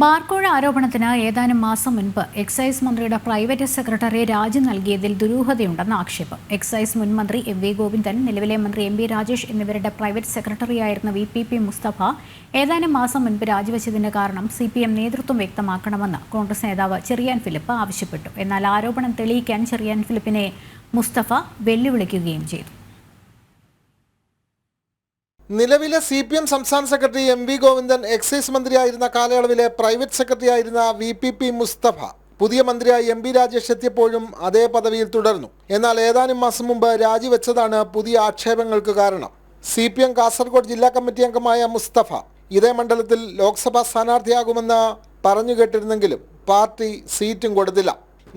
ബാർക്കോഴ ആരോപണത്തിന് ഏതാനും മാസം മുൻപ് എക്സൈസ് മന്ത്രിയുടെ പ്രൈവറ്റ് സെക്രട്ടറി രാജി നൽകിയതിൽ ദുരൂഹതയുണ്ടെന്ന് ആക്ഷേപം. എക്സൈസ് മുൻ മന്ത്രി എം വി ഗോവിന്ദൻ നിലവിലെ മന്ത്രി എം വി രാജേഷ് എന്നിവരുടെ പ്രൈവറ്റ് സെക്രട്ടറിയായിരുന്ന വി പി പി മുസ്തഫ ഏതാനും മാസം മുൻപ് രാജിവെച്ചതിന്റെ കാരണം സി പി എം നേതൃത്വം വ്യക്തമാക്കണമെന്ന് കോൺഗ്രസ് നേതാവ് ചെറിയാൻ ഫിലിപ്പ് ആവശ്യപ്പെട്ടു. എന്നാൽ ആരോപണം തെളിയിക്കാൻ ചെറിയാൻ ഫിലിപ്പിനെ മുസ്തഫ വെല്ലുവിളിക്കുകയും ചെയ്തു. നിലവിലെ സി പി എം സംസ്ഥാന secretary M V Govindan excise മന്ത്രിയായിരുന്ന കാലയളവിലെ പ്രൈവറ്റ് സെക്രട്ടറി ആയിരുന്ന വി പി പി മുസ്തഫ പുതിയ മന്ത്രിയായി എം പി രാജേഷ് എത്തിയപ്പോഴും അതേ പദവിയിൽ തുടർന്നു. എന്നാൽ ഏതാനും മാസം മുമ്പ് രാജിവെച്ചതാണ് പുതിയ ആക്ഷേപങ്ങൾക്ക് കാരണം. സി പി എം കാസർഗോഡ് ജില്ലാ കമ്മിറ്റി അംഗമായ മുസ്തഫ ഇതേ മണ്ഡലത്തിൽ ലോക്സഭാ സ്ഥാനാർത്ഥിയാകുമെന്ന് പറഞ്ഞു കേട്ടിരുന്നെങ്കിലും പാർട്ടി സീറ്റും കൊടുത്തില്ല.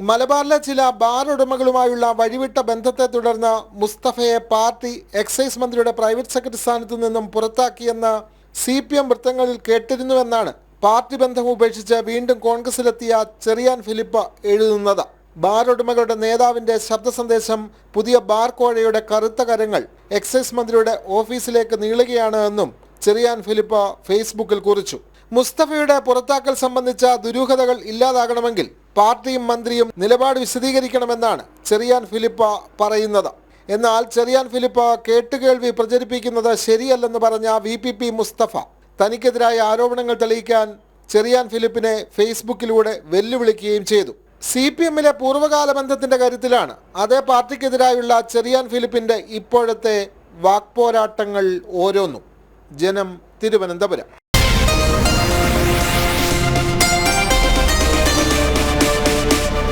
മലബാറിലെ ചില ബാർ ഉടമകളുമായുള്ള വഴിവിട്ട ബന്ധത്തെ തുടർന്ന് മുസ്തഫയെ പാർട്ടി എക്സൈസ് മന്ത്രിയുടെ പ്രൈവറ്റ് സെക്രട്ടറി സ്ഥാനത്തു നിന്നും പുറത്താക്കിയെന്ന് സി പി എം വൃത്തങ്ങളിൽ കേട്ടിരുന്നുവെന്നാണ് പാർട്ടി ബന്ധം ഉപേക്ഷിച്ച് വീണ്ടും കോൺഗ്രസിലെത്തിയ ചെറിയാൻ ഫിലിപ്പ് എഴുതുന്നത്. ബാർ ഉടമകളുടെ നേതാവിന്റെ ശബ്ദ സന്ദേശം പുതിയ ബാർ കോഴയുടെ കറുത്ത കരങ്ങൾ എക്സൈസ് മന്ത്രിയുടെ ഓഫീസിലേക്ക് നീളുകയാണ് എന്നും ചെറിയാൻ ഫിലിപ്പ് ഫേസ്ബുക്കിൽ കുറിച്ചു. മുസ്തഫയുടെ പുറത്താക്കൽ സംബന്ധിച്ച ദുരൂഹതകൾ ഇല്ലാതാകണമെങ്കിൽ പാർട്ടിയും മന്ത്രിയും നിലപാട് വിശദീകരിക്കണമെന്നാണ് ചെറിയാൻ ഫിലിപ്പ പറയുന്നത്. എന്നാൽ ചെറിയാൻ ഫിലിപ്പ കേട്ടുകേൾവി പ്രചരിപ്പിക്കുന്നത് ശരിയല്ലെന്ന് പറഞ്ഞ വി പി പി മുസ്തഫ തനിക്കെതിരായ ആരോപണങ്ങൾ തെളിയിക്കാൻ ചെറിയാൻ ഫിലിപ്പിനെ ഫേസ്ബുക്കിലൂടെ വെല്ലുവിളിക്കുകയും ചെയ്തു. സി പി എമ്മിലെ പൂർവകാല ബന്ധത്തിന്റെ കാര്യത്തിലാണ് അതേ പാർട്ടിക്കെതിരായുള്ള ചെറിയാൻ ഫിലിപ്പിന്റെ ഇപ്പോഴത്തെ വാക്പോരാട്ടങ്ങൾ ഓരോന്നും. ജനം തിരുവനന്തപുരം.